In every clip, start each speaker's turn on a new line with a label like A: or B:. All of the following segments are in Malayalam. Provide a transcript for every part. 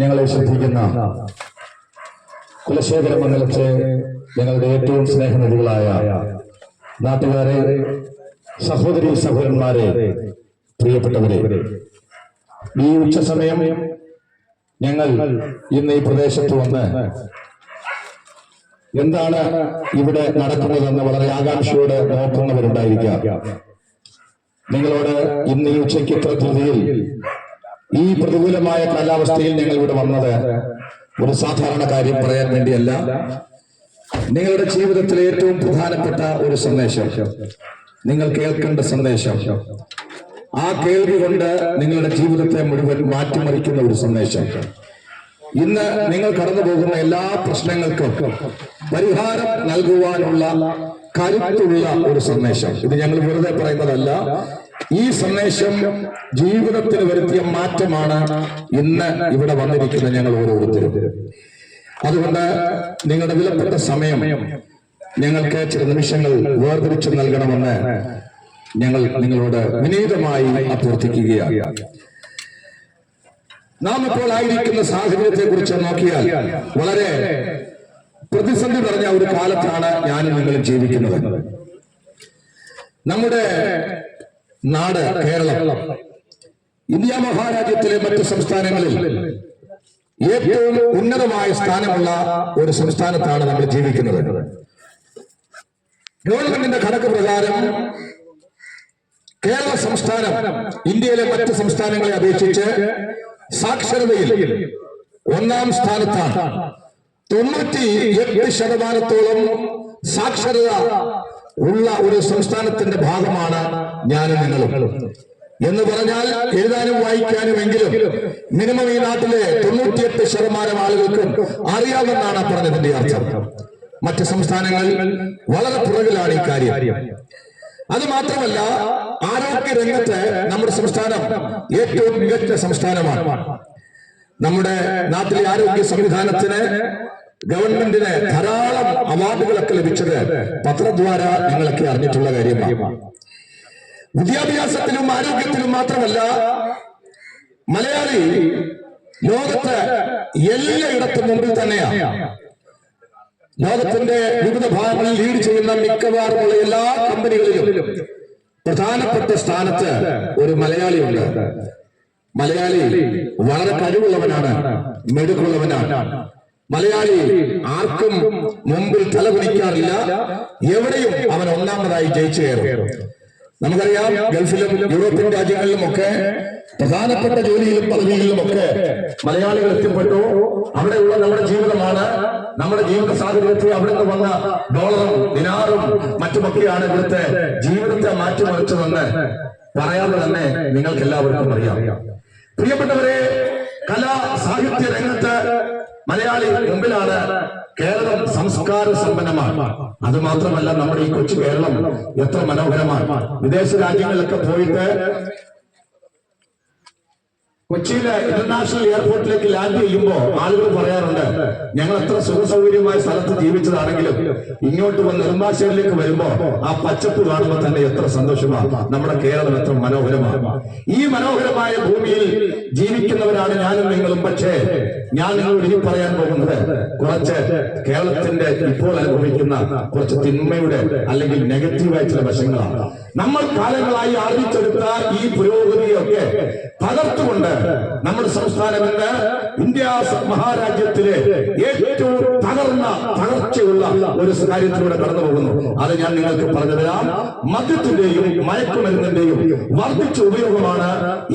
A: ഞങ്ങളെ ശ്രദ്ധിക്കുന്ന കുലശേഖര മണ്ഡലത്തെ ഞങ്ങളുടെ ഏറ്റവും സ്നേഹനിധികളായ നാട്ടുകാരെ സഹോദരി സഹോദരന്മാരെ പ്രിയപ്പെട്ടവരെ ഈ ഉച്ച സമയം ഞങ്ങൾ ഇന്ന് ഈ പ്രദേശത്ത് വന്ന് എന്താണ് ഇവിടെ നടക്കുന്നതെന്ന് വളരെ ആകാംക്ഷയോടെ നോക്കുന്നവരുണ്ടായിരിക്കാം. നിങ്ങളോട് ഇന്ന് ഈ ഉച്ചയ്ക്ക് ഇത്ര ധൃതിയിൽ ഈ പ്രതികൂലമായ കാലാവസ്ഥയിൽ ഞങ്ങൾ ഇവിടെ വന്നത് ഒരു സാധാരണ കാര്യം പറയാൻ വേണ്ടിയല്ല. നിങ്ങളുടെ ജീവിതത്തിലെ ഏറ്റവും പ്രധാനപ്പെട്ട ഒരു സന്ദേശം. നിങ്ങൾ കേൾക്കേണ്ട സന്ദേശം. ആ കേൾവി കൊണ്ട് നിങ്ങളുടെ ജീവിതത്തെ മുഴുവൻ മാറ്റിമറിക്കുന്ന ഒരു സന്ദേശം. ഇന്ന് നിങ്ങൾ കടന്നു പോകുന്ന എല്ലാ പ്രശ്നങ്ങൾക്കും പരിഹാരം നൽകുവാനുള്ള കരുത്തുള്ള ഒരു സന്ദേശം. ഇത് ഞങ്ങൾ വെറുതെ പറയുന്നതല്ല. ഈ സന്ദേശം ജീവിതത്തിൽ വരുത്തിയ മാറ്റമാണ് ഇന്ന് ഇവിടെ വന്നിരിക്കുന്ന ഞങ്ങൾ ഓരോരുത്തരും. അതുകൊണ്ട് നിങ്ങളുടെ വിലപ്പെട്ട സമയം ഞങ്ങൾക്ക് ചില നിമിഷങ്ങൾ വേർതിരിച്ചു നൽകണമെന്ന് ഞങ്ങൾ നിങ്ങളോട് വിനീതമായി അഭ്യർത്ഥിക്കുകയാണ്. നാം ഇപ്പോൾ ആയിരിക്കുന്ന സാഹചര്യത്തെ കുറിച്ച് നോക്കിയാൽ വളരെ പ്രതിസന്ധി നിറഞ്ഞ ഒരു കാലത്താണ് ഞാനും നിങ്ങളും ജീവിക്കുന്നത്. നമ്മുടെ നാട് കേരളം. ഇന്ത്യ മഹാരാജ്യത്തിലെ മറ്റു സംസ്ഥാനങ്ങളിൽ ഏറ്റവും ഉന്നതമായ സ്ഥാനമുള്ള ഒരു സംസ്ഥാനത്താണ് നമ്മൾ ജീവിക്കുന്നത്. ഗവൺമെന്റിന്റെ കണക്ക് പ്രകാരം കേരള സംസ്ഥാനം ഇന്ത്യയിലെ മറ്റ് സംസ്ഥാനങ്ങളെ അപേക്ഷിച്ച് സാക്ഷരതയിൽ ഒന്നാം സ്ഥാനത്താണ്. തൊണ്ണൂറ്റി എട്ട് ശതമാനത്തോളം സാക്ഷരത ഉള്ള ഒരു സംസ്ഥാനത്തിന്റെ ഭാഗമാണ് ഞാനും നിങ്ങളും. എന്ന് പറഞ്ഞാൽ എഴുതാനും വായിക്കാനും എങ്കിലും മിനിമം ഈ നാട്ടിലെ തൊണ്ണൂറ്റിയെട്ട് ശതമാനം ആളുകൾക്കും അറിയാമെന്നാണ് പറഞ്ഞതിന്റെ അർത്ഥം. മറ്റ് സംസ്ഥാനങ്ങൾ വളരെ പുറകിലാണ് ഈ കാര്യം. അത് മാത്രമല്ല ആരോഗ്യ രംഗത്ത് നമ്മുടെ സംസ്ഥാനം ഏറ്റവും മികച്ച സംസ്ഥാനമാണ്. നമ്മുടെ നാട്ടിലെ ആരോഗ്യ സംവിധാനത്തിന് ഗവൺമെന്റിന് ധാരാളം അവാർഡുകളൊക്കെ ലഭിച്ചത് പത്രദ്വാര നിങ്ങളൊക്കെ അറിഞ്ഞിട്ടുള്ള കാര്യമാണ്. വിദ്യാഭ്യാസത്തിലും ആരോഗ്യത്തിലും മാത്രമല്ല മലയാളി ലോകത്ത് എല്ലായിടത്തും മുമ്പിൽ തന്നെയാണ് ലോകത്തിന്റെ വിവിധ ഭാഗങ്ങളിൽ ലീഡ് ചെയ്യുന്ന മിക്കവാറുമുള്ള എല്ലാ കമ്പനികളിലും പ്രധാനപ്പെട്ട സ്ഥാനത്ത് ഒരു മലയാളിയുണ്ട്. മലയാളി വളരെ കഴിവുള്ളവനാണ് മെടുക്കുള്ളവനാണ്. മലയാളി ആർക്കും മുമ്പിൽ തലകുനിക്കാറില്ല. എവിടെയും അവൻ ഒന്നാമതായി ജയിച്ചു കയറും. നമുക്കറിയാം ഗൾഫിലും യൂറോപ്യൻ രാജ്യങ്ങളിലും ഒക്കെ പ്രധാനപ്പെട്ട ജോലിയിലും പദവികളിലും ഒക്കെ മലയാളികൾ എത്തിപ്പെട്ടു. അവിടെയുള്ള നമ്മുടെ ജീവിതമാണ്. നമ്മുടെ ജീവിത സാഹചര്യത്തിൽ അവിടെ നിന്ന് വന്ന ഡോളറും ദിനാറും മറ്റുമൊക്കെയാണ് ഇവിടുത്തെ ജീവിതത്തെ മാറ്റിമറിച്ചതെന്ന് പറയാതെ തന്നെ നിങ്ങൾക്ക് എല്ലാവർക്കും അറിയാം. പ്രിയപ്പെട്ടവരെ കലാ സാഹിത്യ രംഗത്ത് മലയാളി മുമ്പിലാണ് കേരളം സംസ്കാര സമ്പന്നമാണ്. അത് മാത്രമല്ല നമ്മുടെ ഈ കൊച്ചു കേരളം എത്ര മനോഹരമാണ്. വിദേശ രാജ്യങ്ങളിലൊക്കെ പോയിട്ട് കൊച്ചിയിലെ ഇന്റർനാഷണൽ എയർപോർട്ടിലേക്ക് ലാൻഡ് ചെയ്യുമ്പോൾ ആളുകൾ പറയാറുണ്ട് ഞങ്ങൾ എത്ര സുഖസൗകര്യമായ സ്ഥലത്ത് ജീവിച്ചതാണെങ്കിലും ഇങ്ങോട്ട് വന്ന് നെടുമ്പാശ്ശേരിയിലേക്ക് വരുമ്പോ ആ പച്ചപ്പ് കാണുമ്പോൾ തന്നെ എത്ര സന്തോഷമാണ്. നമ്മുടെ കേരളം എത്ര മനോഹരമാണ്. ഈ മനോഹരമായ ഭൂമിയിൽ ജീവിക്കുന്നവരാണ് ഞാനും നിങ്ങളും. പക്ഷേ ഞാൻ നിങ്ങളോട് ഇനി പറയാൻ പോകുന്നത് കുറച്ച് കേരളത്തിന്റെ ഇപ്പോൾ അനുഭവിക്കുന്ന കുറച്ച് തിന്മയുടെ അല്ലെങ്കിൽ നെഗറ്റീവായ ചില വശങ്ങളാണ്. നമ്മൾ കാലങ്ങളായി ആർജിച്ചെടുത്ത ഈ പുരോഗതിയൊക്കെ തകർത്തുകൊണ്ട് നമ്മുടെ സംസ്ഥാനം ഇന്ന് ഇന്ത്യ മഹാരാജ്യത്തിലെ ഏറ്റവും തകർന്ന തകർച്ചയുള്ള ഒരു കാര്യത്തിലൂടെ കടന്നു പോകുന്നു. അത് ഞാൻ നിങ്ങൾക്ക് പറഞ്ഞു തരാം. മദ്യത്തിന്റെയും മയക്കുമരുന്നിന്റെയും വർദ്ധിച്ച ഉപയോഗമാണ്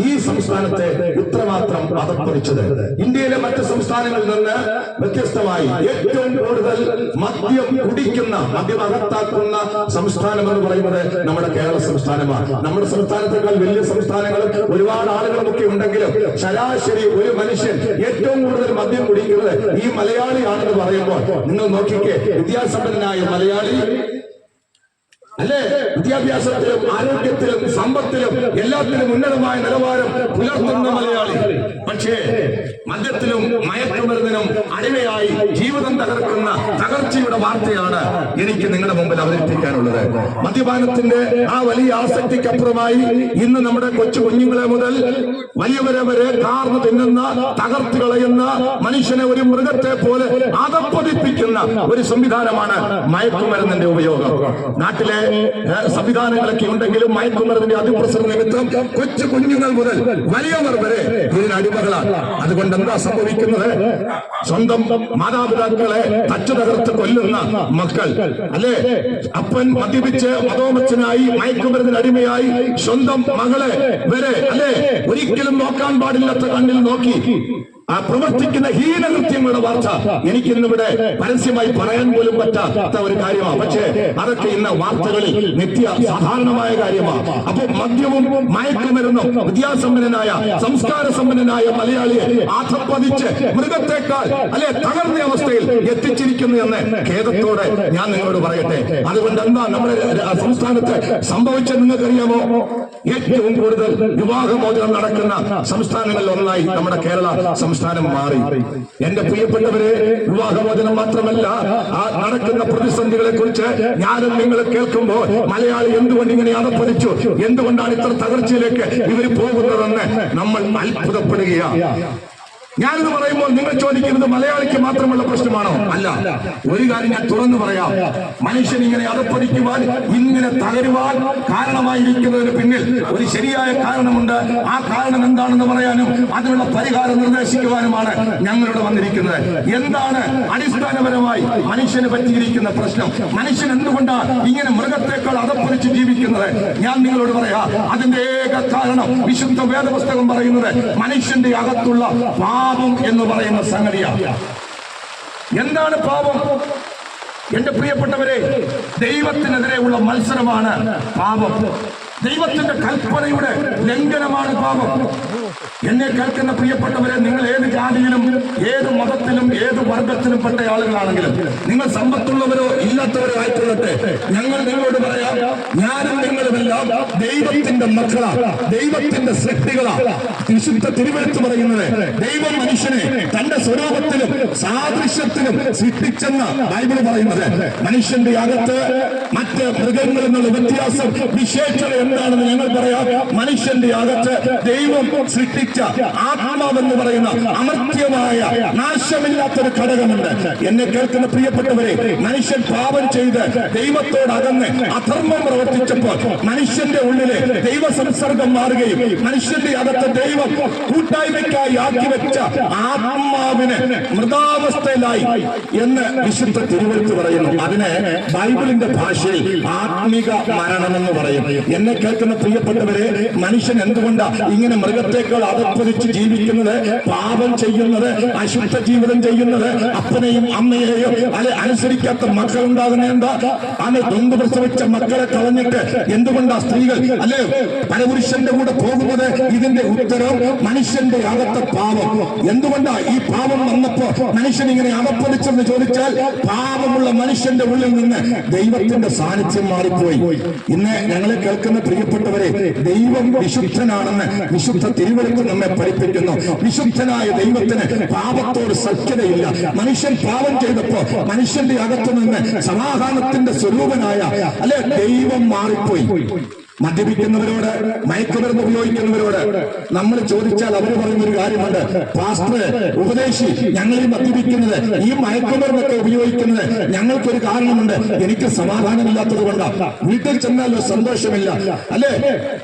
A: ഈ സംസ്ഥാനത്തെ ഇത്രമാത്രം അതപ്പതിച്ചത് ഇന്ത്യയിലെ മറ്റ് സംസ്ഥാനങ്ങളിൽ നിന്ന് വ്യത്യസ്തമായി ഏറ്റവും കൂടുതൽ മദ്യം കുടിക്കുന്ന മദ്യം അകത്താക്കുന്ന സംസ്ഥാനം എന്ന് പറയുന്നത് നമ്മുടെ കേരള സംസ്ഥാനമാണ്. നമ്മുടെ സംസ്ഥാനത്തേക്കാൾ വലിയ സംസ്ഥാനങ്ങളും ഒരുപാട് ആളുകളുമൊക്കെ ഉണ്ടെങ്കിലും ശരാശരി ഒരു മനുഷ്യൻ ഏറ്റവും കൂടുതൽ മദ്യം കുടിക്കുന്നത് ഈ മലയാളിയാണെന്ന് പറയുമ്പോൾ നിങ്ങൾ നോക്കിക്കേ വിദ്യാസമ്പന്നനായ മലയാളി അല്ലേ? വിദ്യാഭ്യാസത്തിലും ആരോഗ്യത്തിലും സമ്പത്തിലും എല്ലാത്തിലും ഉന്നതമായ നിലവാരം പുലർത്തുന്ന മലയാളി. പക്ഷേ മദ്യത്തിലും മയക്കുമരുന്നിനും അടിമയായി ജീവിതം തകർക്കുന്ന തകർച്ചയുടെ വാർത്തയാണ് എനിക്ക് നിങ്ങളുടെ മുമ്പിൽ അവതരിപ്പിക്കാനുള്ളത്. മദ്യപാനത്തിന്റെ ആ വലിയ ആസക്തിക്കപ്പുറമായി ഇന്ന് നമ്മുടെ കൊച്ചു കുഞ്ഞുങ്ങളെ മുതൽ വലിയവരെ വരെ കാർന്ന് തിന്നുന്ന തകർത്ത് കളയുന്ന മനുഷ്യനെ ഒരു മൃഗത്തെ പോലെ അതപ്പതിപ്പിക്കുന്ന ഒരു സംവിധാനമാണ് മയക്കുമരുന്നിന്റെ ഉപയോഗം. നാട്ടിലെ സംവിധാനങ്ങളൊക്കെ ഉണ്ടെങ്കിലും മയക്കുമരുന്നിന്റെ അതിപ്രസര നിമിത്തം കൊച്ചു കുഞ്ഞുങ്ങൾ മുതൽ വലിയവർ വരെ ഇതിന് അടിമകളാണ്. അതുകൊണ്ട് എന്താ സംഭവിക്കുന്നത്? സ്വന്തം മാതാപിതാക്കളെ തച്ചു തകർത്ത് കൊല്ലുന്ന മക്കൾ. അല്ലെ? അപ്പൻ മദ്യപിച്ച് മതോമച്ചനായി മയക്കുമരുന്നിന് അടിമയായി സ്വന്തം മകളെ വരെ അല്ലെ? ഒരിക്കലും നോക്കാൻ പാടില്ലാത്ത കണ്ണിൽ നോക്കി. ആ പ്രവർത്തിക്കുന്ന ഹീനകൃത്യങ്ങളുടെ വാർത്ത എനിക്ക് ഇന്നിവിടെ പരസ്യമായി പറയാൻ പോലും പറ്റാത്ത ഒരു കാര്യമാണ്. പക്ഷേ അതൊക്കെ ഇന്ന് വാർത്തകളിൽ നിത്യ സാധാരണമായ കാര്യമാണ്. അപ്പൊ മദ്യവും മയക്കുമരുന്നും വിദ്യാസമ്പന്നനായ സംസ്കാര സമ്പന്നനായ മലയാളിയെ ആധപ്പതിച്ച് മൃഗത്തെക്കാൾ അല്ലെ തകർന്ന അവസ്ഥയിൽ എത്തിച്ചിരിക്കുന്നു എന്ന് ഖേദത്തോടെ ഞാൻ നിങ്ങളോട് പറയട്ടെ. അതുകൊണ്ട് എന്താ നമ്മുടെ സംസ്ഥാനത്ത് സംഭവിച്ചത് നിങ്ങൾക്കറിയാമോ? ഏറ്റവും കൂടുതൽ വിവാഹമോചനം നടക്കുന്ന സംസ്ഥാനങ്ങളിൽ ഒന്നായി നമ്മുടെ കേരള സംസ്ഥാനം. മാറി. എന്റെ പ്രിയപ്പെട്ടവരെ വിവാഹമോചനം മാത്രമല്ല ആ നടക്കുന്ന പ്രതിസന്ധികളെ കുറിച്ച് ഞാനും നിങ്ങൾ കേൾക്കുമ്പോൾ മലയാളി എന്തുകൊണ്ട് ഇങ്ങനെ അതപ്പതിച്ചു എന്തുകൊണ്ടാണ് ഇത്ര തകർച്ചയിലേക്ക് ഇവർ പോകുന്നതെന്ന് നമ്മൾ അത്ഭുതപ്പെടുകയാണ്. ഞാനിത് പറയുമ്പോൾ നിങ്ങൾ ചോദിക്കുന്നത് മലയാളിക്ക് മാത്രമുള്ള പ്രശ്നമാണോ? അല്ല. ഒരു കാര്യം ഞാൻ തുറന്നു പറയാം. മനുഷ്യൻ ഇങ്ങനെ അതപ്പതിക്കുവാൻ ഇങ്ങനെ തകരുവാൻ കാരണമായിരിക്കുന്നതിന് പിന്നിൽ ഒരു ശരിയായ കാരണമുണ്ട്. ആ കാരണം എന്താണെന്ന് പറയാനും അതിനുള്ള പരിഹാരം നിർദ്ദേശിക്കുവാനുമാണ് ഞങ്ങളിവിടെ വന്നിരിക്കുന്നത്. എന്താണ് അടിസ്ഥാനപരമായി മനുഷ്യന് പറ്റിയിരിക്കുന്ന പ്രശ്നം? മനുഷ്യൻ എന്തുകൊണ്ടാണ് ഇങ്ങനെ മൃഗത്തെക്കാൾ അതപ്പതിച്ച് ജീവിക്കുന്നത്? ഞാൻ നിങ്ങളോട് പറയാം. അതിന്റെ ഏക കാരണം വിശുദ്ധ വേദപുസ്തകം പറയുന്നത് മനുഷ്യന്റെ അകത്തുള്ള പാപം എന്ന് പറയുന്ന സംഗതിയാണ്. എന്താണ് പാപം? എന്റെ പ്രിയപ്പെട്ടവരെ ദൈവത്തിനെതിരെയുള്ള മത്സരമാണ് പാപം. ദൈവത്തിന്റെ കൽപ്പനയുടെ ലംഘനമാണ് പാപം. എന്നെ കേൾക്കുന്ന പ്രിയപ്പെട്ടവരെ നിങ്ങൾ ഏത് ജാതിയിലും ഏത് മതത്തിലും ഏത് വർഗത്തിലും പെട്ട ആളുകളാണെങ്കിലും നിങ്ങൾ സമ്പത്തുള്ളവരോ ഇല്ലാത്തവരോ ആയിക്കൊള്ളട്ടെ. ഞങ്ങൾ നിങ്ങളോട് പറയാം ഞാനും നിങ്ങളുമെല്ലാം ദൈവത്തിന്റെ മക്കളാ ദൈവത്തിന്റെ സൃഷ്ടികളാണ് വിശുദ്ധ തിരുവെടുത്ത് പറയുന്നത് ദൈവം മനുഷ്യനെ തന്റെ സ്വരൂപത്തിലും സാദൃശ്യത്തിലും സൃഷ്ടിച്ചെന്ന് ബൈബിൾ പറയുന്നത് മനുഷ്യന്റെ അകത്ത് മറ്റ് മൃഗങ്ങളിൽ നിന്നുള്ള വ്യത്യാസം വിശേഷത എന്താണെന്ന് ഞങ്ങൾ പറയാം. മനുഷ്യന്റെ അകത്ത് ദൈവം സൃഷ്ടിച്ച ആത്മാവെന്ന് പറയുന്ന അമർത്യമായ നാശമില്ലാത്തൊരു ഘടകമുണ്ട്. എന്നെ കേൾക്കുന്ന പ്രിയപ്പെട്ടവരെ മനുഷ്യൻ പാപം ചെയ്ത് ദൈവത്തോട് അകന്ന് അധർമ്മം പ്രവർത്തിച്ചപ്പോൾ മനുഷ്യന്റെ ഉള്ളിലെ ദൈവ സംസർഗം മാറുകയും മനുഷ്യന്റെ അകത്ത് ദൈവം കൂട്ടായ്മയ്ക്കായി ആക്കി വെച്ച ആത്മാവിന് മൃതാവസ്ഥയിലായി എന്ന് വിശുദ്ധ തിരുവഴുത്ത് പറയുന്നു. അതിന് ബൈബിളിന്റെ ഭാഷയിൽ ആത്മിക മരണമെന്ന് പറയും. എന്നെ കേൾക്കുന്ന പ്രിയപ്പെട്ടവരെ മനുഷ്യൻ എന്തുകൊണ്ടാ ഇങ്ങനെ മൃഗത്തേക്കാൾ അതപ്പതിച്ച് ജീവിക്കുന്നത് പാപം ചെയ്യുന്നത് അശുദ്ധ ജീവിതം ചെയ്യുന്നത് അപ്പനെയും അമ്മയെയും അല്ലെ അനുസരിക്കാത്ത മക്കൾ ഉണ്ടാകുന്ന അന്നെ തൊണ്ട് പ്രസവിച്ച മക്കളെ കളഞ്ഞിട്ട് എന്തുകൊണ്ടാ സ്ത്രീകൾ അല്ലെ പരപുരുഷന്റെ കൂടെ പോകുന്നത്? ഇതിന്റെ ഉത്തരം മനുഷ്യന്റെ അകത്തെ പാപം. എന്തുകൊണ്ടാ ഈ പാപം വന്നപ്പോ മനുഷ്യൻ ഇങ്ങനെ അകപ്പതിച്ചെന്ന് ചോദിച്ചാൽ പാപമുള്ള മനുഷ്യന്റെ ഉള്ളിൽ നിന്ന് ദൈവത്തിന്റെ സാന്നിധ്യം മാറിപ്പോയി. ഇന്ന് ഞങ്ങളെ കേൾക്കുന്ന പ്രിയപ്പെട്ടവരെ ദൈവം വിശുദ്ധനാണെന്ന് വിശുദ്ധ തിരുവഴുത്ത് നമ്മെ പഠിപ്പിക്കുന്നു. വിശുദ്ധനായ ദൈവത്തിന് പാപത്തോട് സഖ്യതയില്ല മനുഷ്യൻ പാപം ചെയ്തപ്പോ മനുഷ്യന്റെ അകത്തു നിന്ന് സമാധാനത്തിന്റെ സ്വരൂപനായ അല്ലെ ദൈവം മാറിപ്പോയി. മദ്യപിക്കുന്നവരോട് മയക്കുമരുന്ന് ഉപയോഗിക്കുന്നവരോട് നമ്മൾ ചോദിച്ചാൽ അവർ പറയുന്ന ഒരു കാര്യമുണ്ട്. പാസ്റ്റർ ഉപദേശി ഞങ്ങൾ ഈ മദ്യപിക്കുന്നത് ഈ മയക്കുമരുന്നൊക്കെ ഉപയോഗിക്കുന്നത് ഞങ്ങൾക്കൊരു കാരണമുണ്ട്. എനിക്ക് സമാധാനമില്ലാത്തത് കൊണ്ടാണ് വീട്ടിൽ ചെന്നാലോ സന്തോഷമില്ല. അല്ലെ?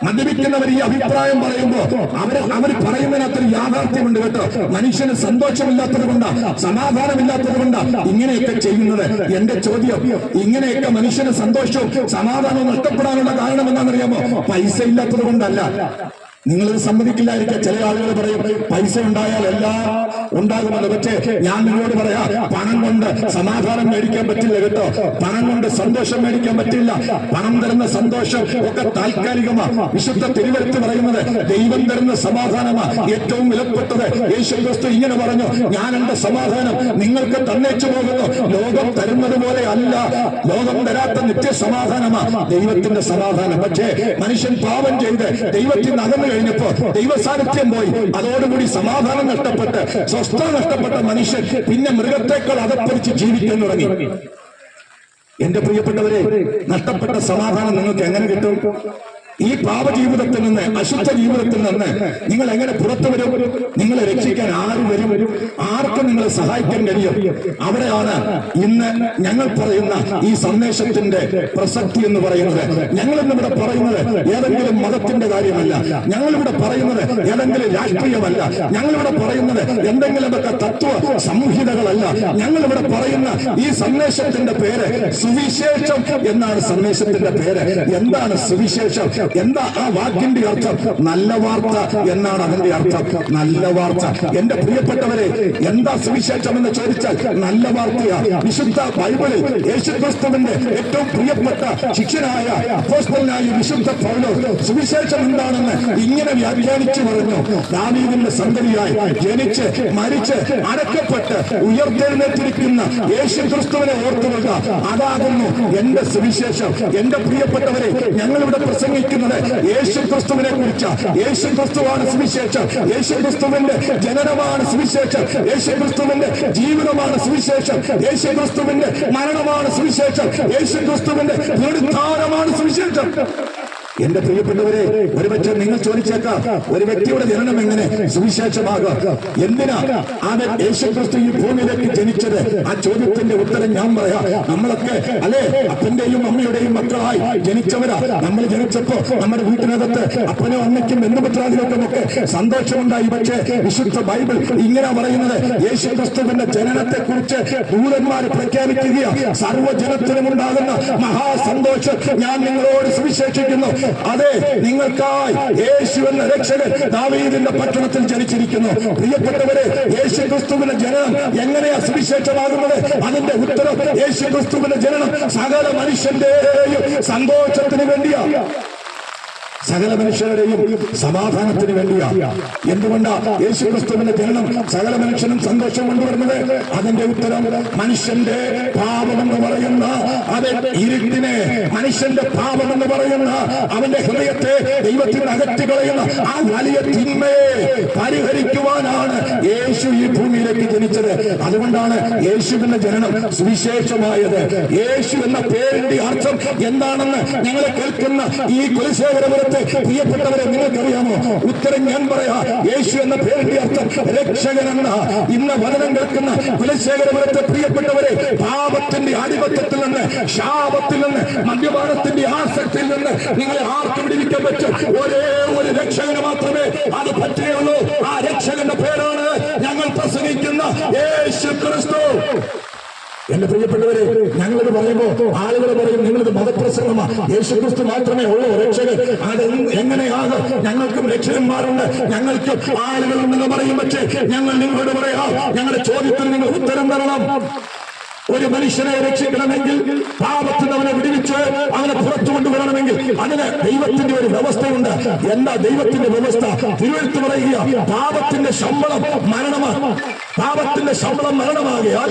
A: മദ്യപിക്കുന്നവർ ഈ അഭിപ്രായം പറയുമ്പോ അവർ അവർ പറയുന്നതിനകത്തൊരു യാഥാർത്ഥ്യമുണ്ട് കേട്ടോ. മനുഷ്യന് സന്തോഷമില്ലാത്തത് കൊണ്ടാ സമാധാനമില്ലാത്തത് കൊണ്ടാ ഇങ്ങനെയൊക്കെ ചെയ്യുന്നത്. എന്റെ ചോദ്യം ഇങ്ങനെയൊക്കെ മനുഷ്യന് സന്തോഷവും സമാധാനവും നഷ്ടപ്പെടാനുള്ള കാരണം എന്താണെന്നറിയാമോ പൈസ ഇല്ലാത്തത് കൊണ്ടല്ല. നിങ്ങളിത് സമ്മതിക്കില്ലായിരിക്കും. ചില ആളുകൾ പറയും പൈസ ഉണ്ടായാൽ എല്ലാം ഉണ്ടാകുമല്ലോ പക്ഷേ ഞാൻ നിങ്ങളോട് പറയാം പണം കൊണ്ട് സമാധാനം മേടിക്കാൻ പറ്റില്ല കേട്ടോ. പണം കൊണ്ട് സന്തോഷം മേടിക്കാൻ പറ്റില്ല. പണം തരുന്ന സന്തോഷം ഒക്കെ താൽക്കാലികമാ. വിശുദ്ധ തിരുവരുത്ത് പറയുന്നത് ദൈവം തരുന്ന സമാധാനമാ. ഏറ്റവും വിലപ്പെട്ടത് യേശു ക്രിസ്തു ഇങ്ങനെ പറഞ്ഞു ഞാൻ എന്റെ സമാധാനം നിങ്ങൾക്ക് തന്നേച്ചു പോകുന്നു. ലോകം തരുന്നത് പോലെ അല്ല. ലോകം തരാത്ത നിത്യ സമാധാനമാ ദൈവത്തിന്റെ സമാധാനം. പക്ഷേ മനുഷ്യൻ പാപം ചെയ്ത് ദൈവത്തിൽ നിന്ന് അകന്നു കഴിഞ്ഞപ്പോ ദൈവസാന്നിധ്യം പോയി. അതോടുകൂടി സമാധാനം നഷ്ടപ്പെട്ട് സ്വസ്ഥ നഷ്ടപ്പെട്ട മനുഷ്യൻ പിന്നെ മൃഗത്തെക്കാൾ അതപ്പതിച്ച് ജീവിക്കാൻ തുടങ്ങി. എന്റെ പ്രിയപ്പെട്ടവരെ നഷ്ടപ്പെട്ട സമാധാനം നിങ്ങൾക്ക് എങ്ങനെ കിട്ടും? ഈ പാപ ജീവിതത്തിൽ നിന്ന് അശുദ്ധ ജീവിതത്തിൽ നിന്ന് നിങ്ങൾ എങ്ങനെ പുറത്തു വരും? നിങ്ങളെ രക്ഷിക്കാൻ ആര് വരും? ആർക്കും നിങ്ങളെ സഹായിക്കാൻ കഴിയും. അവിടെയാണ് ഇന്ന് ഞങ്ങൾ പറയുന്ന ഈ സന്ദേശത്തിന്റെ പ്രസക്തി എന്ന് പറയുന്നത്. ഞങ്ങൾ ഇന്നിവിടെ പറയുന്നത് ഏതെങ്കിലും മതത്തിന്റെ കാര്യമല്ല. ഞങ്ങളിവിടെ പറയുന്നത് ഏതെങ്കിലും രാഷ്ട്രീയമല്ല. ഞങ്ങളിവിടെ പറയുന്നത് എന്തെങ്കിലുമൊക്കെ തത്വ സംഹിതകളല്ല. ഞങ്ങളിവിടെ പറയുന്ന ഈ സന്ദേശത്തിന്റെ പേര് സുവിശേഷം എന്നാണ് സന്ദേശത്തിന്റെ പേര്. എന്താണ് സുവിശേഷം? എന്താ ആ വാക്കിന്റെ അർത്ഥം? നല്ല വാർത്ത എന്നാണ് അതിന്റെ അർത്ഥം. നല്ല വാർത്ത. എന്റെ പ്രിയപ്പെട്ടവരെ എന്താ സുവിശേഷം എന്ന് ചോദിച്ചാൽ നല്ല വാർത്തയാ. വിശുദ്ധ ബൈബിളിൽ യേശുക്രിസ്തുവിന്റെ ഏറ്റവും പ്രിയപ്പെട്ട ശിക്ഷനായ അപ്പോസ്തലനായ വിശുദ്ധ പൗലോ സുവിശേഷം എന്താണെന്ന് ഇങ്ങനെ വ്യാഖ്യാനിച്ചു പറഞ്ഞു. ദാവീദിന്റെ സന്തതിയായി ജനിച്ച് മരിച്ച് അടക്കപ്പെട്ട് ഉയർത്തെഴുന്നേറ്റിരിക്കുന്ന യേശു ക്രിസ്തുവിനെ ഓർത്തുകൊള്ളുക. അതാകുന്നു എന്റെ സുവിശേഷം. എന്റെ പ്രിയപ്പെട്ടവരെ ഞങ്ങളിവിടെ പ്രസംഗിക്കുന്നത് യേശു ക്രിസ്തുവിനെ കുറിച്ച്. യേശു ക്രിസ്തുവാണ് സുവിശേഷം. യേശു ക്രിസ്തുവിന്റെ ജനനമാണ് സുവിശേഷം. യേശു ക്രിസ്തുവിന്റെ ജീവിതമാണ് സുവിശേഷം. യേശു ക്രിസ്തുവിന്റെ മരണമാണ് സുവിശേഷം. യേശു ക്രിസ്തുവിന്റെ ദൃഢാനമാണ് സുവിശേഷം. എന്റെ പ്രിയപ്പെട്ടവരെ ഒരുപക്ഷെ നിങ്ങൾ ചോദിച്ചേക്കാം ഒരു വ്യക്തിയുടെ ജനനം എങ്ങനെ സുവിശേഷമാകാം? എന്തിനാ അവൻ യേശുക്രിസ്തു ഈ ഭൂമിയിലേക്ക് ജനിച്ചത്? ആ ചോദ്യത്തിന്റെ ഉത്തരം ഞാൻ പറയാം. നമ്മളൊക്കെ അല്ലെ? അപ്പന്റെയും അമ്മയുടെയും മക്കളായി ജനിച്ചവരാ. നമ്മൾ ജനിച്ചപ്പോ നമ്മുടെ വീട്ടിനകത്ത് അപ്പനോ അമ്മയ്ക്കും ബന്ധുപത്രാദികൾക്കും ഒക്കെ സന്തോഷമുണ്ടായി. പക്ഷേ വിശുദ്ധ ബൈബിൾ ഇങ്ങനെ പറയുന്നത്. യേശുക്രിസ്തുവിന്റെ ജനനത്തെ കുറിച്ച് ദൂതന്മാർ പ്രഖ്യാപിക്കുകയാണ് സർവജനത്തിനും ഉണ്ടാകുന്ന മഹാസന്തോഷം ഞാൻ നിങ്ങളോട് സുവിശേഷിക്കുന്നു. അതെ നിങ്ങൾക്കായി യേശു എന്ന രക്ഷകൻ ദാവീദിന്റെ പട്ടണത്തിൽ ജനിച്ചിരിക്കുന്നു. പ്രിയപ്പെട്ടവരെ യേശു ക്രിസ്തുവിന്റെ ജനനം എങ്ങനെയാ സുവിശേഷമാകുന്നത്? അതിന്റെ ഉത്തരം യേശു ക്രിസ്തുവിന്റെ ജനനം സകല മനുഷ്യന്റെയും സന്തോഷത്തിന് വേണ്ടിയാ. സകല മനുഷ്യരുടെയും സമാധാനത്തിന് വേണ്ടിയാ. എന്തുകൊണ്ടാ യേശു ക്രിസ്തുവിന്റെ ജനനം സകല മനുഷ്യനും സന്തോഷം കൊണ്ടുവരുന്നത്? അതിന്റെ ഉത്തരം മനുഷ്യന്റെ പാപമെന്ന് പറയുന്ന അതെ ഇരുട്ടിനെ മനുഷ്യന്റെ പാപമെന്ന് പറയുന്ന അവന്റെ ഹൃദയത്തെ ദൈവത്തിന് അകറ്റി കളയുന്ന ആ വലിയ തിന്മയെ പരിഹരിക്കുവാനാണ് യേശു ഈ ഭൂമിയിലേക്ക് ജനിച്ചത്. അതുകൊണ്ടാണ് യേശുവിന്റെ ജനനം സുവിശേഷമായത്. യേശു എന്ന പേരിന്റെ അർത്ഥം എന്താണെന്ന് ഞങ്ങളെ കേൾക്കുന്ന ഈ കുലശേഖരപുരത്തെ പ്രിയപ്പെട്ടവരെ നിങ്ങൾക്കറിയാമോ? ഉത്തരം ഞാൻ പറയാ. യേശു എന്ന പേരിന്റെ അർത്ഥം രക്ഷകൻ എന്ന ഇന്ന് വനനം കേൾക്കുന്ന കുലശേഖരപുരത്തെ പ്രിയപ്പെട്ടവരെ പാപത്തിന്റെ ആധിപത്യത്തിൽ നിന്ന് ശാപത്തിൽ നിന്ന് മദ്യപാനത്തിന്റെ ആസക്തിയിൽ നിന്ന് നിങ്ങളെ ആർക്കും വിടിവിക്കാൻ പറ്റും. ഒരേ ഒരു രക്ഷകന് മാത്രമേ അത് പറ്റുകയുള്ളൂ. ആ രക്ഷകന്റെ പേരാണ് എന്റെ പ്രിയപ്പെട്ടവരെ ഞങ്ങളിത് പറയുമ്പോ ആളുകൾ പറയും നിങ്ങളിത് മതപ്രസംഗമാണ് യേശുക്രിസ്തു മാത്രമേ ഉള്ളൂ രക്ഷകൻ. അത് എങ്ങനെയാകും ഞങ്ങൾക്കും രക്ഷകന്മാരുണ്ട്. ഞങ്ങൾക്ക് ആളുകളുണ്ടെന്ന് പറയും. പക്ഷേ ഞങ്ങൾ നിങ്ങളോട് പറയാം ഞങ്ങളുടെ ചോദ്യത്തിന് നിങ്ങൾ ഉത്തരം തരണം. ഒരു മനുഷ്യനെ രക്ഷിക്കണമെങ്കിൽ പാപത്തിൽ അവനെ വിടിവിച്ച് അവനെ പുറത്തു കൊണ്ടുവരണമെങ്കിൽ അതിന് ദൈവത്തിന്റെ ഒരു വ്യവസ്ഥയുണ്ട്. എന്താ ദൈവത്തിന്റെ വ്യവസ്ഥ? തിരുവഴുത്ത് പറയുക പാപത്തിന്റെ ശമ്പളം മരണമാണ്. പാപത്തിന്റെ ശമ്പളം മരണമാകിയാൽ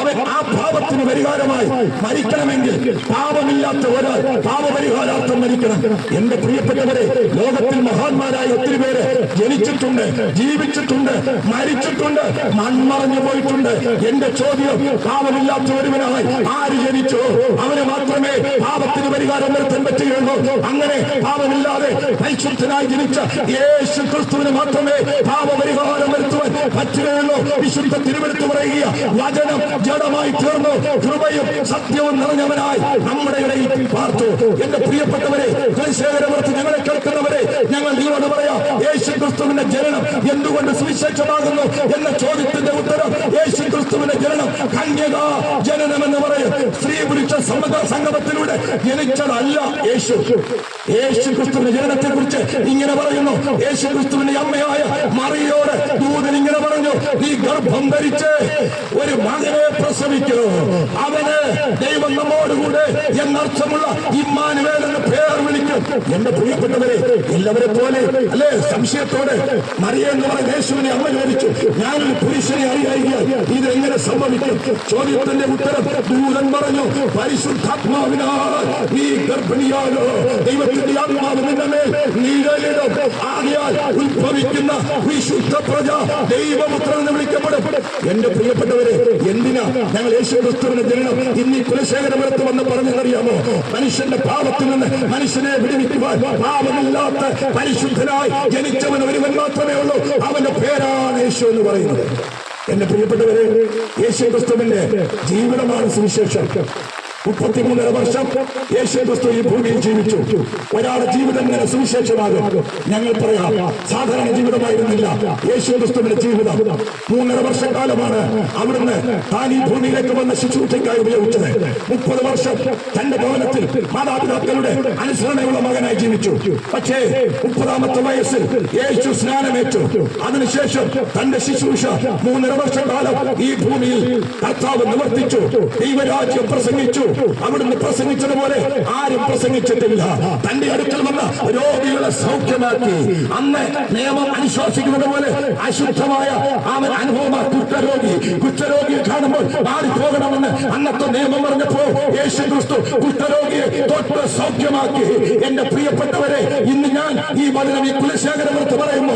A: അവൻ ആ പാപത്തിന് പരിഹാരമായി മരിക്കണമെങ്കിൽ പാപമില്ലാത്ത ഒരാൾ പാപപരിഹാരാർത്ഥം മരിക്കണം. എന്റെ പ്രിയപ്പെട്ടവരെ ലോകത്തിൽ മഹാന്മാരായ ഒത്തിരി പേര് ജനിച്ചിട്ടുണ്ട് ജീവിച്ചിട്ടുണ്ട് മരിച്ചിട്ടുണ്ട് മൺമറഞ്ഞു പോയിട്ടുണ്ട്. എന്റെ ചോദ്യം പാപമില്ലാത്ത ഒരുവനായി ആര് ജനിച്ചോ? അവന് മാത്രമേ പാപത്തിന് പരിഹാരം വരുത്താൻ പറ്റുകയുള്ളൂ. അങ്ങനെ പാപമില്ലാതെ പരിശുദ്ധനായി ജനിച്ച യേശു ക്രിസ്തുവിന് മാത്രമേ പാപപരിഹാരം വരുത്തുവാൻ പറ്റുകയുള്ളൂ. വിശുദ്ധ തിരുവെടുത്ത് പറയുക വചനം ജഡമായി തീർന്നു കൃപയും സത്യവും നിറഞ്ഞവനായി നമ്മുടെ ഇടയിൽ പാർത്തു. എന്റെ പ്രിയപ്പെട്ടവരെ കുലശേഖരപുരത്ത് ഞങ്ങളെ കേൾക്കുന്നവരെ ഞങ്ങൾ നിങ്ങളോട് പറയാം യേശു ക്രിസ്തുവിന്റെ ജനനം എന്തുകൊണ്ട് സുവിശേഷമാകുന്നു? എന്ന ചോദ്യത്തിന്റെ ഉത്തരം യേശു ക്രിസ്തുവിന്റെ ജനനം കന്യക ജനനം എന്ന് പറയും. സ്ത്രീ പുരുഷ സമത സംഗമത്തിലൂടെ ജനിച്ചതല്ല യേശു. യേശു ക്രിസ്തുവിന്റെ ജനനത്തെ കുറിച്ച് ഇങ്ങനെ പറയുന്നു. യേശു ക്രിസ്തുവിന്റെ അമ്മയായ മറിയോട് ദൂതൻ ഇങ്ങനെ പറഞ്ഞു നീ ഗർഭം ധരിച്ച് ഒരു മകനെ പ്രസവിക്കൂ. അവന് ദൈവം നമ്മോടുകൂടെ എന്നർത്ഥമുള്ള ഇമ്മാനുവേൽ എന്ന് പേർ വിളിക്കും. എന്റെ പ്രിയപ്പെട്ടവരെ എല്ലാവരെ പോലെ അല്ലെ? സംശയത്തോടെ മറിയ എന്ന് പറയുന്ന യേശുവിനെ അമ്മ ചോദിച്ചു. ഞാനൊരു പുരുഷനെ അറിയായികയാൽ ഇതെങ്ങനെ സംഭവിക്കും ചോദ്യത്തിന്റെ ഉത്തരം ദൂതൻ പറഞ്ഞു പരിശുദ്ധാത്മാവിനാൽ ഈ ഗർഭിണിയാലോ ദൈവത്തിന്റെ ആത്മാവ് മേൽ നിഴലിടും ആകയാൽ ഉത്ഭവിക്കുന്ന വിശുദ്ധ പ്രജ ദൈവപുത്രൻ എന്ന് വിളിക്കപ്പെടും. എന്റെ പ്രിയപ്പെട്ടവരെ എന്തിനാ ഞങ്ങൾ യേശു ക്രിസ്തുവിന്റെ ജനനം ഇന്ന് കുലശേഖരപുരത്ത് വന്ന് പറഞ്ഞെന്നറിയാമോ? മനുഷ്യന്റെ പാപത്തിൽ നിന്ന് മനുഷ്യനെ വിടുവിക്കുവാൻ പാപമില്ലാത്ത പരിശുദ്ധനായി ജനിച്ചവൻ ഒരുവൻ മാത്രമേ ഉള്ളൂ. അവന്റെ പേരാണ് യേശു എന്ന് പറയുന്നത്. എന്റെ പ്രിയപ്പെട്ടവരെ യേശു ക്രിസ്തുവിന്റെ ജീവിതമാണ് സുവിശേഷം. മുപ്പത്തിമൂന്നര വർഷം യേശു ക്രിസ്തു ഈ ഭൂമിയിൽ ജീവിച്ചു. ഒരാളുടെ ജീവിതം ഇങ്ങനെ സുവിശേഷമാകും? ഞങ്ങൾ പറയാം സാധാരണ ജീവിതമായിരുന്നില്ല. യേശു ക്രിസ്തുവിന്റെ ജീവിതം. മൂന്നര വർഷക്കാലമാണ് അവിടുന്ന് താൻ ഈ ഭൂമിയിലേക്ക് വന്ന ശുശ്രൂഷയ്ക്കായി ഉപയോഗിച്ചത്. മുപ്പത് വർഷം തന്റെ ഭവനത്തിൽ മാതാപിതാക്കളുടെ അനുസരണയുള്ള മകനായി ജീവിച്ചു. പക്ഷേ മുപ്പതാമത്തെ വയസ്സിൽ യേശു സ്നാനമേറ്റു. അതിനുശേഷം തന്റെ ശുശ്രൂഷ മൂന്നര വർഷക്കാലം ഈ ഭൂമിയിൽ കർത്താവ് നിവർത്തിച്ചു. ദൈവരാജ്യം പ്രസംഗിച്ചു. അവിടുന്ന് പ്രസംഗിച്ചതുപോലെ ആരും പ്രസംഗിച്ചിട്ടില്ല. തന്റെ അടുക്കൽ വന്ന രോഗികളെ സൗഖ്യമാക്കി. അന്ന് നിയമം അനുശാസിക്കുന്നത് പോലെ അശുദ്ധമായ അവൻ അനുഭവമാ കുഷ്ഠരോഗി. കുഷ്ഠരോഗിയെ കാണുമ്പോൾ മാറിപ്പോകണമെന്ന് അന്നത്തെ നിയമം പറഞ്ഞപ്പോ യേശു ക്രിസ്തു കുഷ്ഠരോഗിയെ തൊട്ട് സൗഖ്യമാക്കി. എന്റെ പ്രിയപ്പെട്ടവരെ ഇന്ന് ഞാൻ ഈ വചനം ഈ കുലശേഖരമെടുത്ത് പറയുമ്പോ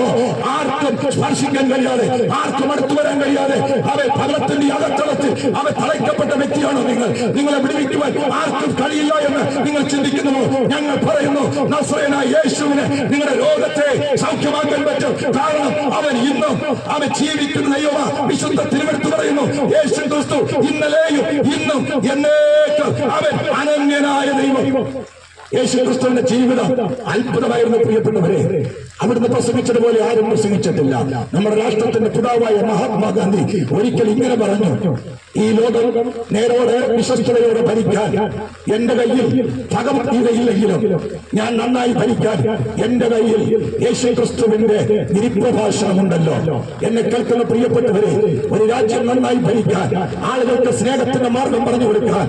A: ആർക്കും സ്പർശിക്കാൻ കഴിയാതെ ആർക്കും അടുത്തു വരാൻ കഴിയാതെ അവ പകലത്തിന്റെ അകത്തളത്തിൽ അവ തളയ്ക്കപ്പെട്ട വ്യക്തിയാണോ നിങ്ങൾ? നിങ്ങളെ വിടുവിക്കുവാൻ ആർക്കും കഴിയില്ല എന്ന് നിങ്ങൾ ചിന്തിക്കുന്നു. ഞങ്ങൾ പറയുന്നു നസ്രയനായ യേശുവിന് നിങ്ങളുടെ രോഗത്തെ സൗഖ്യമാക്കാൻ പറ്റും. കാരണം അവൻ ഇന്നും അവൻ ജീവിക്കുന്ന ദൈവ വിശുദ്ധ തിരുവെടുത്ത് പറയുന്നു യേശു ക്രിസ്തു ഇന്നലെയും ഇന്നും എന്നേക്കും അവൻ അനന്യനായ ദൈവം. യേശു ക്രിസ്തുവിന്റെ ജീവിതം അത്ഭുതമായിരുന്നു പ്രിയപ്പെട്ടവരെ. അവിടുന്ന് പ്രസംഗിച്ചതുപോലെ ആരും പ്രസംഗിച്ചിട്ടില്ല. നമ്മുടെ രാഷ്ട്രത്തിന്റെ പിതാവായ മഹാത്മാഗാന്ധി ഒരിക്കൽ ഇങ്ങനെ പറഞ്ഞു ഈ ലോകം നേരോടെ വിശ്വസിച്ചവരോട് ഭരിക്കാൻ എന്റെ കയ്യിൽ ഭഗവത്ഗീതയില്ലെങ്കിലും ഞാൻ നന്നായി ഭരിക്കാൻ എന്റെ കയ്യിൽ യേശു ക്രിസ്തുവിന്റെ എന്നെ കേൾക്കുന്ന പ്രിയപ്പെട്ടവരെ ഒരു രാജ്യം നന്നായി ഭരിക്കാൻ ആളുകൾക്ക് സ്നേഹത്തിന്റെ മാർഗം പറഞ്ഞു കൊടുക്കാൻ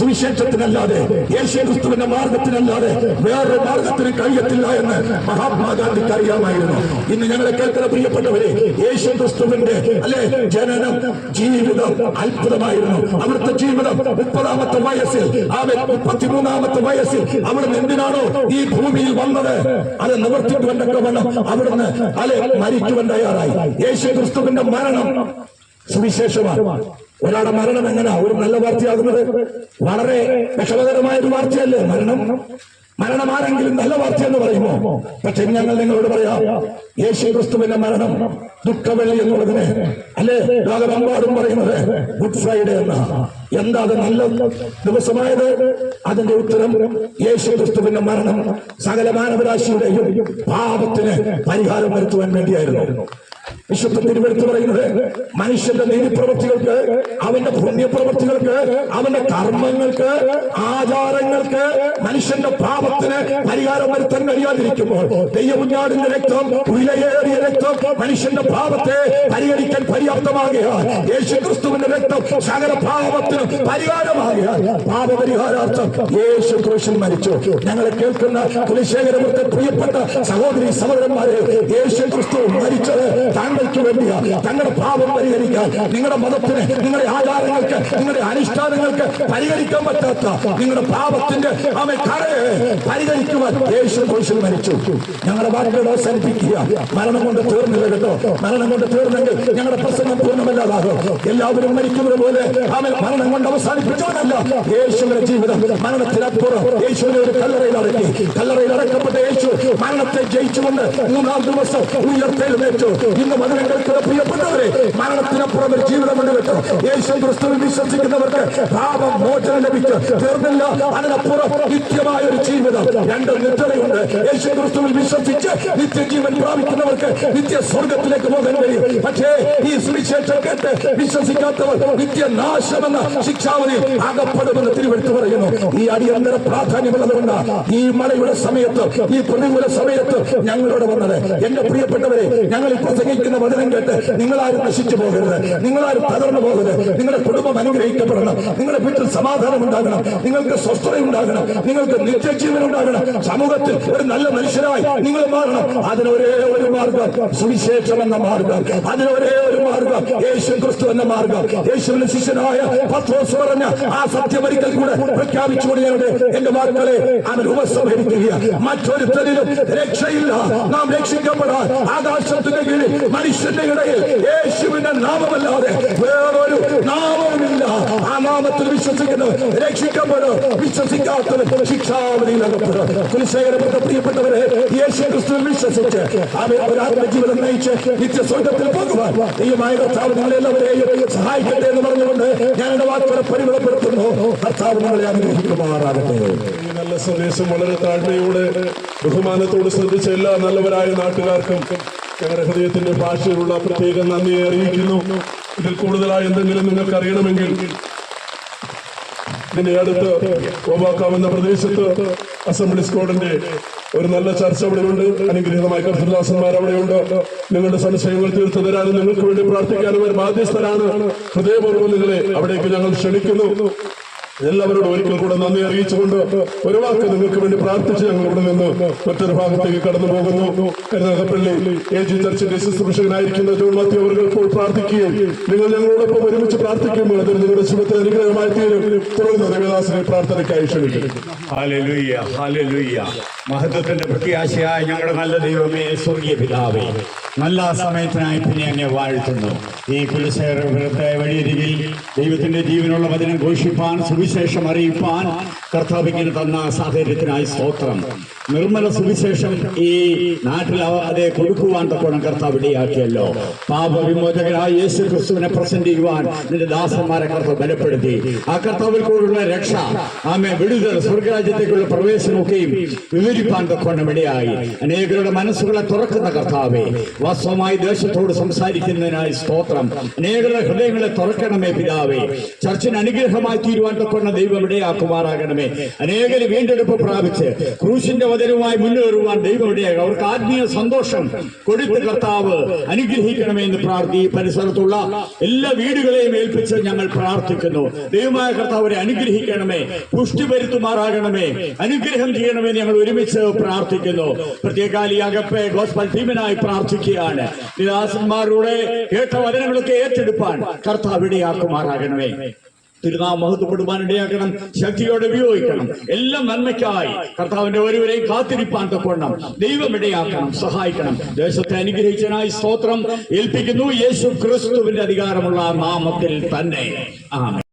A: സുവിശേഷത്തിനല്ലാതെ യേശു ക്രിസ്തുവിന്റെ മാർഗത്തിനല്ലാതെ വേറൊരു മാർഗത്തിന് കഴിയത്തില്ല എന്ന് മഹാത്മാഗാന്ധിക്ക് അറിയാമായിരുന്നു. ഇന്ന് ഞങ്ങളെ കേൾക്കുന്ന പ്രിയപ്പെട്ടവരെ യേശു ക്രിസ്തുവിന്റെ അല്ലെ ജനനം ജീവിതം അത്ഭുതമായിരുന്നു അവിടുത്തെ ജീവിതം മുപ്പതാമത്തെ വയസ്സിൽ ആമേ മുപ്പത്തിമൂന്നാമത്തെ വയസ്സിൽ അവിടുന്ന് എന്തിനാണോ ഈ ഭൂമിയിൽ വന്നത്? അത് നിവർത്തിക്കുവാൻ വണ്ണം അവിടുന്ന് അല്ലെ മരിക്കുവാൻ തയ്യാറായി. യേശു ക്രിസ്തുവിന്റെ മരണം സുവിശേഷമാണ്. ഒരാളുടെ മരണം എങ്ങനെയാ? ഒരു നല്ല വാർത്തയാകുന്നത്. വളരെ വിഷമകരമായ ഒരു വാർത്തയല്ലേ? മരണം മരണം ആരെങ്കിലും നല്ല വാർത്ത എന്ന് പറയുമോ? പക്ഷെ ഞങ്ങൾ നിങ്ങളോട് പറയാം യേശു ക്രിസ്തുവിന്റെ മരണം ദുഃഖവെള്ളി എന്നുള്ളതിന് അല്ലെ? ലോകമെമ്പാടും പറയുന്നത് ഗുഡ് ഫ്രൈഡേ എന്ന. എന്താ അത് നല്ല ദിവസമായത്? അതിന്റെ ഉത്തരം യേശു ക്രിസ്തുവിന്റെ മരണം സകല മാനവരാശിയുടെയും പാപത്തിന് പരിഹാരം വരുത്തുവാൻ വേണ്ടിയായിരുന്നു. വിശുദ്ധ തിരുവെടുത്ത് പറയുന്നത് മനുഷ്യന്റെ നീതിപ്രവൃത്തികൾക്ക് അവന്റെ പുണ്യപ്രവൃത്തികൾക്ക് അവന്റെ കർമ്മങ്ങൾക്ക് ആചാരങ്ങൾക്ക് മനുഷ്യന്റെ പാപത്തിന് പരിഹാരം വരുത്താൻ കഴിയാതിരിക്കുമ്പോൾ ദൈവമുഞ്ഞാടിന്റെ രക്തം വിലയേറിയ രക്തം മനുഷ്യന്റെ പാപത്തെ പരിഹരിക്കാൻ പര്യാപ്തമാകിയാൽ യേശു ക്രിസ്തുവിന്റെ രക്തം സകല പാപത്തിന് പരിഹാരമാകിയാൽ പാപപരിഹാരാർത്ഥം യേശു ക്രിസ്തു മരിച്ചു. ഞങ്ങളെ കേൾക്കുന്ന കുലശേഖരമൃത്തെ പ്രിയപ്പെട്ട സഹോദരി സഹോദരന്മാരെ യേശു ക്രിസ്തു മരിച്ചത് താങ്കൾക്ക് വേണ്ടിയാ. തങ്ങളുടെ പാപം പരിഹരിക്കാൻ നിങ്ങളുടെ മതത്തിന് നിങ്ങളുടെ ആചാരങ്ങൾക്ക് നിങ്ങളുടെ അനുഷ്ഠാനങ്ങൾക്ക് പരിഹരിക്കാൻ പറ്റാത്ത നിങ്ങളുടെ പാപത്തിന്റെ ആമെ കറയെ പരിഹരിക്കുവാൻ യേശു കുരിശിൽ മരിച്ചു. ഞങ്ങളുടെ വാക്കുകൾ അവസാനിപ്പിക്കുക. മരണം കൊണ്ട് തീർന്നില്ല കേട്ടോ. മരണം കൊണ്ട് തീർന്നെങ്കിൽ ഞങ്ങളുടെ പ്രസംഗം പൂർണമല്ലാതാകും. എല്ലാവരും മരിക്കുന്നത് പോലെ അവൻ മരണം കൊണ്ട് അവസാനിപ്പിച്ചവനല്ല. യേശുവിന്റെ ജീവിതം മരണത്തിനപ്പുറം യേശുവിനെ ഒരു കല്ലറയിൽ അടക്കി. കല്ലറയിൽ അടക്കപ്പെട്ട യേശു മരണത്തെ ജയിച്ചുകൊണ്ട് മൂന്നാം ദിവസം ഉയർത്തെഴുന്നേറ്റു. ഇന്ന് മരണം കേൾക്കുന്ന പ്രിയപ്പെട്ടവരെ മരണത്തിനപ്പുറം ഒരു ജീവിതമുണ്ട് കേട്ടോ. യേശു ക്രിസ്തുവിൽ വിശ്വസിക്കുന്നവർക്ക് പാപം മോചനം ലഭിച്ചു തീർന്നില്ല. അതിനപ്പുറം നിത്യമായ ഒരു ജീവിതം രണ്ട് നിത്യതയുണ്ട് യേശു ക്രിസ്തുവിൽ വിശ്വസിച്ച് നിത്യജീവൻ പ്രാപിക്കുന്നവർക്ക് നിത്യ സ്വർഗത്തിലേക്ക് പോകാൻ കഴിയും. പക്ഷേ ഈ സുവിശേഷം കേട്ട് വിശ്വസിക്കാത്തവർ നിത്യനാശമെന്ന ശിക്ഷാവതി അകപ്പെടുമെന്ന് തിരുവെടുത്ത് പറയുന്നു. ഈ അടിയന്തര പ്രാധാന്യമുള്ളതുകൊണ്ട് ഈ മഴയുടെ സമയത്ത് ഈ പ്രതികൂല സമയത്ത് ഞങ്ങളോട് വന്നത്. എന്റെ പ്രിയപ്പെട്ടവരെ ഞങ്ങൾ പ്രസംഗിക്കുന്ന വചനം കേട്ട് നിങ്ങളാരും നശിച്ചു പോകരുത്. നിങ്ങളാരും തകർന്നു പോകരുത്. നിങ്ങളുടെ കുടുംബം അനുഗ്രഹിക്കപ്പെടണം. നിങ്ങളുടെ വീട്ടിൽ സമാധാനം ഉണ്ടാകണം. നിങ്ങൾക്ക് സ്വസ്ഥത ഉണ്ടാകണം നിങ്ങൾക്ക് നിത്യജീവൻ ഉണ്ടാകണം സമൂഹത്തിൽ ഒരു നല്ല മനുഷ്യരായി നിങ്ങൾ മാറണം. അതിന് ഒരേ ഒരു മാർഗം സുവിശേഷം എന്ന മാർഗം. അതിന് ഒരേ ഒരു മാർഗം യേശു ക്രിസ്തു എന്ന മാർഗം. യേശുവിന്റെ ശിഷ്യനായ പത്രോസ് പറഞ്ഞ ആ സത്യമൊരിക്കൽ കൂടെ പ്രഖ്യാപിച്ചുകൊണ്ട് ഞങ്ങളുടെ എന്റെ മക്കളെ അവൻ ഉപസംഹരിക്കുക മറ്റൊരുത്തരിലും രക്ഷയില്ല. നാം രക്ഷിക്കപ്പെടാൻ ആകാശത്തിന്റെ കീഴിൽ മനുഷ്യന്റെ ഇടയിൽ യേശുവിന്റെ നാമമല്ലാതെ വേറൊരു നാമവുമില്ല. ആ നാമത്തിൽ വിശ്വസിക്കുന്നവർ രക്ഷിക്കപ്പെടും. വിശ്വസിക്കാത്തവർ ശിക്ഷാവധിയിൽ അകപ്പെടും പ്രിയപ്പെട്ടവരെ നയിച്ച് പോകുവാൻ ദൈവമായ കർത്താവ് സഹായിക്കട്ടെ എന്ന് പറഞ്ഞുകൊണ്ട് ഞാൻ
B: ഈ നല്ല സന്ദേശം വളരെ താഴ്മയോടെ ബഹുമാനത്തോട് ശ്രദ്ധിച്ച എല്ലാ നല്ലവരായ നാട്ടുകാർക്കും ഞങ്ങളുടെ ഹൃദയത്തിന്റെ ഭാഷയിലുള്ള പ്രത്യേക നന്ദി അറിയിക്കുന്നു ഇതിൽ കൂടുതലായി എന്തെങ്കിലും നിങ്ങൾക്ക് അറിയണമെങ്കിൽ ഇതിന്റെ അടുത്ത് ഓവാക്കാം എന്ന പ്രദേശത്ത് അസംബ്ലി സ്ക്വാഡിന്റെ ഒരു നല്ല ചർച്ച അവിടെയുണ്ട്. അനുഗ്രഹീതമായ കർത്തദാസന്മാർ അവിടെയുണ്ട്. നിങ്ങളുടെ സംശയങ്ങൾ തീർത്തു തരാനും നിങ്ങൾക്ക് വേണ്ടി പ്രാർത്ഥിക്കാനും ഒരു ബാധ്യസ്ഥരാണ്. ഹൃദയപൂർവം നിങ്ങളെ അവിടേക്ക് ഞങ്ങൾ ക്ഷണിക്കുന്നു. എല്ലാവരോടും ഒരിക്കൽ കൂടെ നന്ദി അറിയിച്ചുകൊണ്ട് ഒരു വാക്ക് നിങ്ങൾക്ക് വേണ്ടി പ്രാർത്ഥിച്ച് ഞങ്ങൾ ഇവിടെ നിന്ന് മറ്റൊരു ഭാഗത്തേക്ക് കടന്നു പോകുന്നു. കരുനാഗപ്പള്ളി എ ജി ചർച്ചിന്റെ ശുശ്രൂഷകനായിരിക്കുന്ന ജോൺ മാത്യു അവർ ഇപ്പോൾ പ്രാർത്ഥിക്കുകയും നിങ്ങൾ ഞങ്ങളോടൊപ്പം ഒരുമിച്ച് പ്രാർത്ഥിക്കുമ്പോൾ അതിന് നിങ്ങളുടെ ശുഭത്തെ അനുഗ്രഹമായി തീരും. തുടർന്ന് ദേവദാസിനെ പ്രാർത്ഥനയ്ക്കായി
C: ഹാലലുയ്യ മഹത്വത്തിന്റെ പ്രത്യാശയായ ഞങ്ങളുടെ നല്ല ദൈവമേ സ്വർഗീയ പിതാവേ നല്ല സമയത്തിനായി പിന്നെ അങ്ങനെ വാഴ്ത്തുന്നു. ഈ കുലശേഖര വഴിയരികിൽ ദൈവത്തിന്റെ ജീവനുള്ള വചനം ഘോഷിപ്പാൻ സുവിശേഷം അറിയിപ്പാൻ കർത്താവിങ്ങനെ തന്ന സാഹചര്യത്തിനായി സ്തോത്രം. നിർമ്മല സുവിശേഷം ഈ നാട്ടിൽ അതെ കൊടുക്കുവാൻ തക്കോണം കർത്താവ് ഇടയാക്കിയല്ലോ. പാപവിമോചകനായ യേശു ക്രിസ്തുവിനെ പ്രസന്റ് ചെയ്യുവാൻ നിന്റെ ദാസന്മാരെ കർത്താവ് ബലപ്പെടുത്തി. ആ കർത്താവിൽ കൂടെയുള്ള രക്ഷ ആമെ വിടുതൽ സ്വർഗരാജ്യത്തേക്കുള്ള പ്രവേശനമൊക്കെയും വിവരിപ്പാൻ തക്കോണം ഇടയായി. അനേകരുടെ മനസ്സുകളെ തുറക്കുന്ന കർത്താവെ വാസ്തവമായി ദേശത്തോട് സംസാരിക്കുന്നതിനായി സ്തോത്രം. അനേകരുടെ ഹൃദയങ്ങളെ തുറക്കണമേ പിതാവേ. ചർച്ചിന് അനുഗ്രഹമായി തീരുവാൻ തക്കോണം ദൈവം ഇടയാക്കുമാറാകണമേ അനേകര് വീണ്ടെടുപ്പ് പ്രാപിച്ച് ക്രൂശിന്റെ വചനവുമായി മുന്നേറുവാൻ ദൈവം ഇടയാകും അവർക്ക് ആത്മീയ സന്തോഷം കൊടുത്ത് കർത്താവ് അനുഗ്രഹിക്കണമേ എന്ന് പ്രാർത്ഥി പരിസരത്തുള്ള എല്ലാ വീടുകളെയും ഏൽപ്പിച്ച് ഞങ്ങൾ പ്രാർത്ഥിക്കുന്നു. ദൈവമായ കർത്താവരെ അനുഗ്രഹിക്കണമേ പുഷ്ടി വരുത്തുമാറാകണമേ അനുഗ്രഹം ചെയ്യണമേ ഞങ്ങൾ ഒരുമിച്ച് പ്രാർത്ഥിക്കുന്നു. പ്രത്യേകാലി അകപ്പെ ഗോസ്ബൽ ടീമിനായി പ്രാർത്ഥിക്കുകയാണ്. ദാസന്മാരുടെ കേട്ട വചനങ്ങളൊക്കെ ഏറ്റെടുപ്പാൻ കർത്താവ് ഇടയാക്കുമാറാകണമേ തിരുനാം മഹത്വപ്പെടുവാൻ ഇടയാക്കണം ശക്തിയോടെ ഉപയോഗിക്കണം. എല്ലാം നന്മയ്ക്കായി. കർത്താവിന്റെ ഒരുവരെയും കാത്തിരിപ്പാൻ തക്കൊണ്ണം ദൈവം ഇടയാക്കണം. സഹായിക്കണം. ദേശത്തെ അനുഗ്രഹിച്ചനായി സ്തോത്രം. ഏൽപ്പിക്കുന്നു യേശു ക്രിസ്തുവിന്റെ അധികാരമുള്ള നാമത്തിൽ തന്നെ. ആമേൻ.